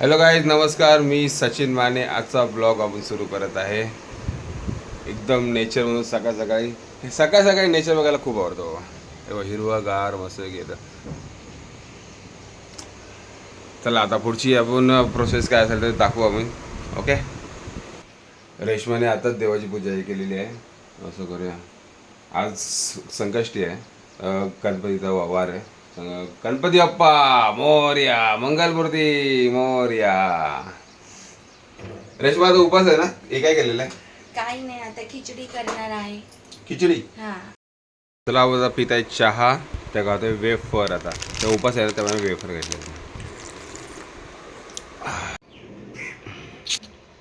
Hello guys नमस्कार. मी सचिन माने. आजचा blog आपण सुरू करत आहे. एकदम नेचरमधून सकाळ सकाळी. हे सकाळ सकाळी नेचर बघायला खूप आवडतो. बाबा तेव्हा हिरवा गार मस्त घेतं चला आता पुढची आपण प्रोसेस काय असेल तर दाखवू आपण ओके रेशमाने आताच देवाची पूजा केलेली आहे. असं करूया. आज संकष्टी आहे. गणपतीचा वा- वार आहे. गणपती बाप्पा मोर्या मंगलमूर्ती मोर्या. रेशमाचा उपास आहे ना? हे काय केलेलं आहे? काही नाही आता खिचडी करणार आहे. खिचडी? हा. चला आता पित आहे चहा. त्या गावतोय वेफर आता. त्या उपास आहे ना त्यामुळे वेफर घेतले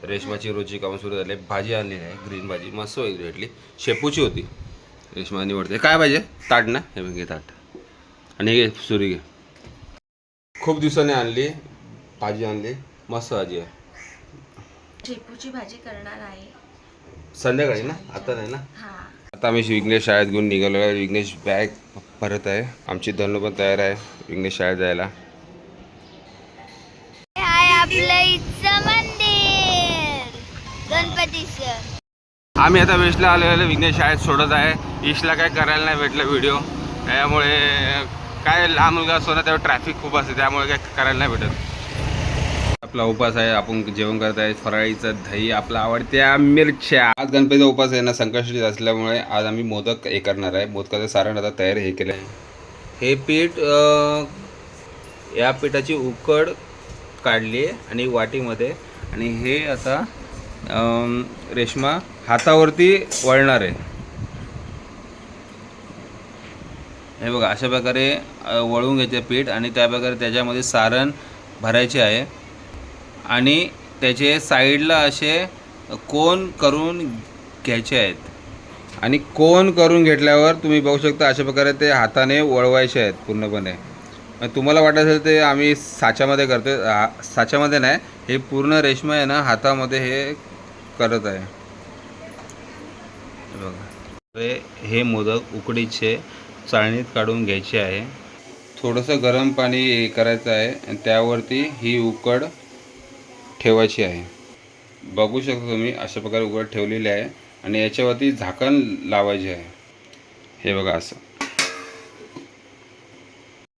रेशमाची रोजची कामं सुरू झाले. भाजी आणलेली आहे ग्रीन भाजी. मस्त वगैरे भेटली. शेपूची होती. रेशमा निवडते. काय पाहिजे ताट ना? हे बघ घे ताट. आणि हे सुरी घे. खूप दिवसांनी आणली भाजी आणली मस्त भाजी आहे. शेपूची भाजी करणार आहे. संध्याकाळी ना? आता नाही ना? हा. आता आम्ही विघ्नेश शाळेत घेऊन निघालो आहे. विघ्नेश बॅग भरत आहे. आमची धनु पण तयार आहे विघ्नेश शाळेत जायला. आहे आपलं इथचं मंदिर. गणपतीचं आम्ही आता वेशला आलेलो विघ्नेश शाळेत सोडत आहे. ईशला काय करायला नाही भेटलं व्हिडिओ त्यामुळे काय लहान मुलगा असतो ना तेव्हा ट्रॅफिक खूप असते त्यामुळे काय करायला नाही भेटत. आपला उपास आहे आपण जेवण करत आहे फराळीचं दही आपला आवडत्या मिरच्या. आज गणपतीचा उपास आहे ना संकष्टी असल्यामुळे आज आम्ही मोदक हे करणार आहे. मोदकाचं सारण आता तयार हे केलं आहे हे पीठ या पिठाची उकड काढली आहे आणि वाटीमध्ये आणि हे आता रेशमा हातावरती वळणार आहे. हे बघा अशा प्रकारे वळवून वळून घ्यायचे पीठ आणि त्या प्रकारे त्याच्यामध्ये सारण भरायचे आहे. आणि त्याचे साईडला असे कोन करून घ्यायचे आहेत? आणि कोन करून घेतल्यावर तुम्ही बघू शकता अशा प्रकारे ते हाताने वळवायचे आहेत पूर्णपणे. तुम्हाला वाटत असेल ते आम्ही साच्यामध्ये करतो साच्यामध्ये नाही हे पूर्ण रेशमा आहे ना हातामध्ये हे करत आहे. बघा. हे मोदक उकडीचे चाळणीत काढून घ्यायची आहे. थोडंसं गरम पाणी हे करायचं आहे आणि त्यावरती ही उकड ठेवायची आहे. बघू शकता तुम्ही अशा प्रकारे उकड ठेवलेली आहे आणि याच्यावरती झाकण लावायचे आहे. हे बघा असं.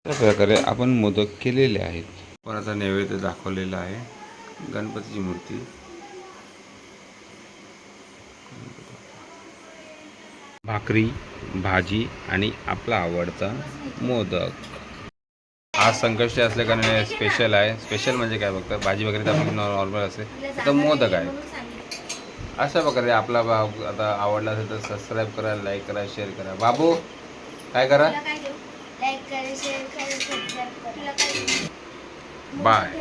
अशा प्रकारे आपण मोदक केलेले आहेत. पण आता नैवेद्य दाखवलेला आहे. गणपतीची मूर्ती. भाकरी. भाजी आणि आपला आवडता मोदक. आज संकष्टी असल्या कारणाने स्पेशल आहे. स्पेशल म्हणजे काय बघतं भाजी वगैरे तर आपली नॉर्मल असते. तर मोदक आहे. अशा प्रकारे आपला आता आवडला असेल तर सबस्क्राईब करा लाईक करा शेअर करा. बाबू काय करा? बाय